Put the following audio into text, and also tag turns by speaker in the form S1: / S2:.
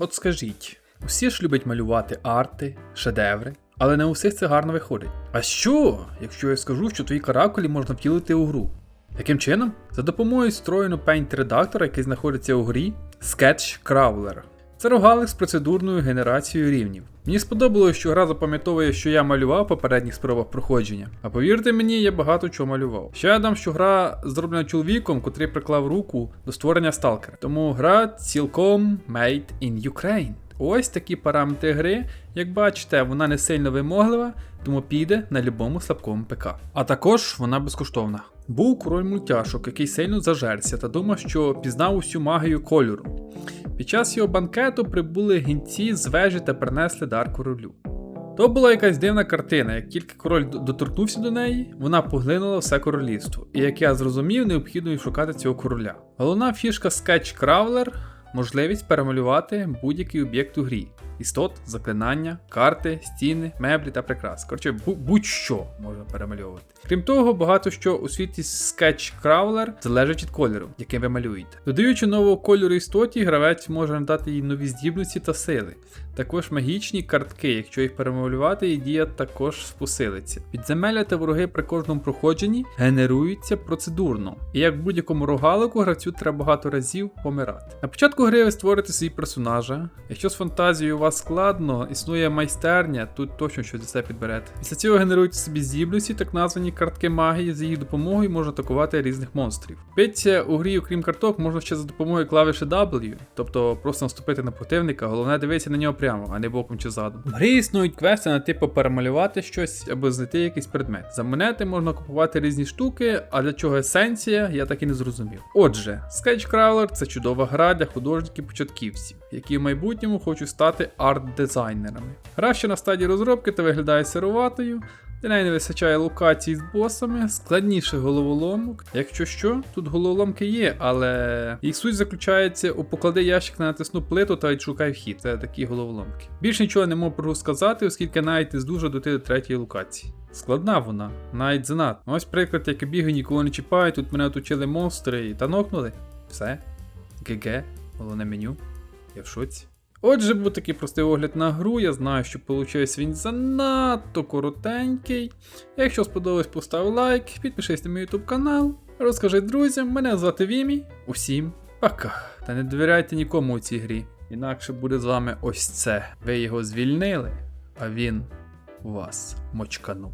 S1: От скажіть, усі ж люблять малювати арти, шедеври, але не у всіх це гарно виходить. А що, якщо я скажу, що твої каракулі можна втілити у гру? Яким чином? За допомогою встроєного Paint редактора, який знаходиться у грі Sketch Crawler. Це рогалик з процедурною генерацією рівнів. Мені сподобалось, що гра запам'ятовує, що я малював в попередніх спробах проходження. А повірте мені, я багато чого малював. Ще я дам, що гра зроблена чоловіком, котрий приклав руку до створення сталкера. Тому гра цілком made in Ukraine. Ось такі параметри гри. Як бачите, вона не сильно вимоглива, тому піде на любому слабкому ПК. А також вона безкоштовна. Був король мультяшок, який сильно зажерся та думав, що пізнав усю магію кольору. Під час його банкету прибули гінці з вежі та принесли дар королю. То була якась дивна картина. Як тільки король доторкнувся до неї, вона поглинула все королівство. І як я зрозумів, необхідно шукати цього короля. Головна фішка Sketch Crawler – можливість перемалювати будь-який об'єкт у грі: істот, заклинання, карти, стіни, меблі та прикрас. Коротше, будь-що можна перемальовувати. Крім того, багато що у світі Sketch Crawler залежить від кольору, яким ви малюєте. Додаючи нового кольору істоті, гравець може надати їй нові здібності та сили. Також магічні картки, якщо їх перемалювати, її дія також посилиться. Підземелля та вороги при кожному проходженні генеруються процедурно, і як в будь-якому рогалику гравцю треба багато разів помирати. На початку гри ви створите свій персонажа. Якщо з фантазією у вас складно, існує майстерня, тут точно щось для себе підберете. Після цього генеруйте собі здібності, так названі картки магії, з їх допомогою можна атакувати різних монстрів. Биться у грі, окрім карток, можна ще за допомогою клавіші W, тобто просто наступити на противника, головне дивитися на нього прямо, а не боком чи задом. В грі існують квести на типу перемалювати щось або знайти якийсь предмет. За монети можна купувати різні штуки, а для чого есенція, я так і не зрозумів. Отже, Sketchcrawler – це чудова гра для художників-початківців, які в майбутньому хочуть стати арт-дизайнерами. Гра ще на стадії розробки та виглядає сироватою. Для неї не вистачає локацій з босами, складніше головоломок. Якщо що, тут головоломки є, але їх суть заключається у поклади ящик на натисну плиту та відшукай вхід. Це такі головоломки. Більше нічого не можу сказати, оскільки навіть здужа дойти до третьої локації. Складна вона, навіть занадто. Ось приклад, як я бігаю, нікого не чіпаю, тут мене оточили монстри та нокнули. Все. ГГ, головне меню. Я в шоці. Отже, був такий простий огляд на гру. Я знаю, що получився він занадто коротенький. Якщо сподобалось, постав лайк, підпишись на мій YouTube канал, розкажи друзям, мене звати Вімі. Усім пока. Та не довіряйте нікому у цій грі. Інакше буде з вами ось це. Ви його звільнили, а він вас мочканув.